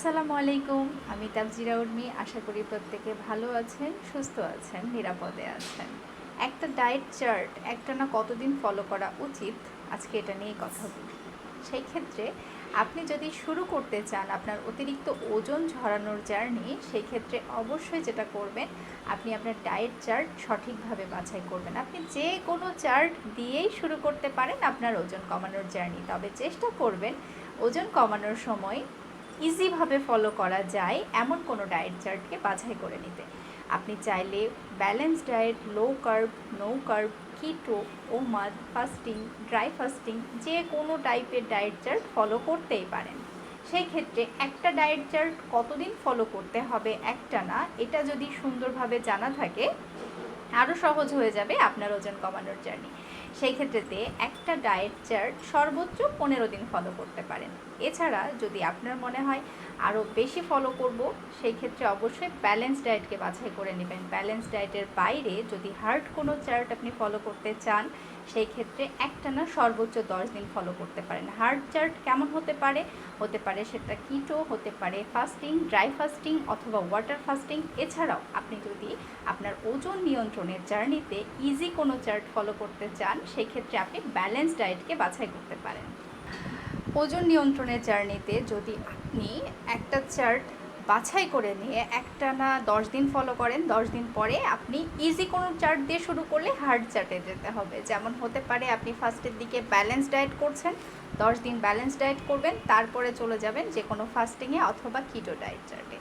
আসসালামু আলাইকুম। আমি তাবজিরা উর্মি। আশা করি প্রত্যেকে ভালো আছেন, সুস্থ আছেন, নিরাপদে আছেন। একটা ডায়েট চার্ট একটা না কতদিন ফলো করা উচিত? আজকে এটা নিয়ে কথা বলি। সেই ক্ষেত্রে আপনি যদি শুরু করতে চান আপনার অতিরিক্ত ওজন ঝরানোর জার্নি, সেই ক্ষেত্রে অবশ্যই যেটা করবেন, আপনি আপনার ডায়েট চার্ট সঠিকভাবে বাছাই করবেন। আপনি যে কোনো চার্ট দিয়েই শুরু করতে পারেন আপনার ওজন কমানোর জার্নি। তবে চেষ্টা করবেন ওজন কমানোর সময় ইজিভাবে ফলো করা যায় এমন কোনো ডায়েট চার্টকে বাছাই করে নিতে। আপনি চাইলে balance diet low carb no carb keto OMAD fasting dry fasting যে কোনো টাইপের ডায়েট চার্ট ফলো করতেই পারেন। সেই ক্ষেত্রে একটা ডায়েট চার্ট কতদিন ফলো করতে হবে একটা না, এটা যদি সুন্দরভাবে জানা থাকে আরও সহজ হয়ে যাবে আপনার ওজন কমানোর জার্নি। সেই ক্ষেত্রেতে একটা ডায়েট চার্ট সর্বোচ্চ পনেরো দিন ফলো করতে পারেন। এছাড়া যদি আপনার মনে হয় আরও বেশি ফলো করব, সেই ক্ষেত্রে অবশ্যই ব্যালেন্স ডায়েটকে বাছাই করে নেবেন। ব্যালেন্স ডায়েটের বাইরে যদি হার্ড কোনো চার্ট আপনি ফলো করতে চান, সেই ক্ষেত্রে একটা না সর্বোচ্চ দশ দিন ফলো করতে পারেন। হার্ড চার্ট কেমন হতে পারে? হতে পারে সেটা কিটো হতে পারে ফাস্টিং ড্রাই ফাস্টিং অথবা ওয়াটার ফাস্টিং এছাড়াও আপনি যদি আপনার ওজন নিয়ন্ত্রণের জার্নিতে ইজি কোনো চার্ট ফলো করতে চান সেই ক্ষেত্রে আপনি ব্যালেন্স ডায়েটকে বাছাই করতে পারেন। ওজন নিয়ন্ত্রণের জার্নিতে যদি আপনি একটা চার্ট বাছাই করে নিয়ে একটা না দশ দিন ফলো করেন, দশ দিন পরে আপনি ইজি কোনো চার্ট দিয়ে শুরু করলে হার্ড চার্টে যেতে হবে। যেমন হতে পারে আপনি ফার্স্টের দিকে ব্যালেন্স ডায়েট করছেন, দশ দিন ব্যালেন্স ডায়েট করবেন, তারপরে চলে যাবেন যে কোনো ফাস্টিংয়ে অথবা কিটো ডায়েট চার্টে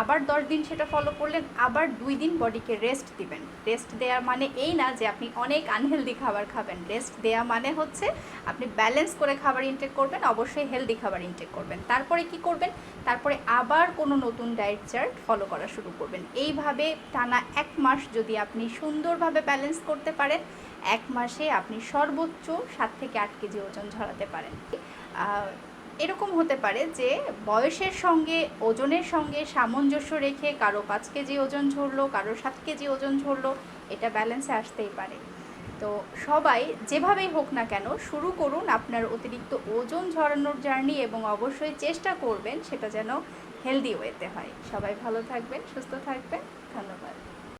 আবার দশ দিন সেটা ফলো করলেন, আবার দুই দিন বডিকে রেস্ট দিবেন। রেস্ট দেওয়ার মানে এই না যে আপনি অনেক আনহেলদি খাবার খাবেন। রেস্ট দেওয়া মানে হচ্ছে আপনি ব্যালেন্স করে খাবার ইনটেক করবেন, অবশ্যই হেলদি খাবার ইনটেক করবেন। তারপরে কি করবেন? তারপরে আবার কোনো নতুন ডায়েট চার্ট ফলো করা শুরু করবেন। এইভাবে টানা এক মাস যদি আপনি সুন্দরভাবে ব্যালেন্স করতে পারেন, এক মাসে আপনি সর্বোচ্চ সাত থেকে আট কেজি ওজন ঝরাতে পারেন। এরকম হতে পারে যে বয়সের সঙ্গে, ওজনের সঙ্গে সামঞ্জস্য রেখে কারও পাঁচ কেজি ওজন ঝরলো, কারও সাত কেজি ওজন ঝরলো, এটা ব্যালেন্সে আসতেই পারে। তো সবাই যেভাবেই হোক না কেন শুরু করুন আপনার অতিরিক্ত ওজন ঝরানোর জার্নি এবং অবশ্যই চেষ্টা করবেন সেটা যেন হেলদি ওয়েতে হয়। সবাই ভালো থাকবেন, সুস্থ থাকবেন। ধন্যবাদ।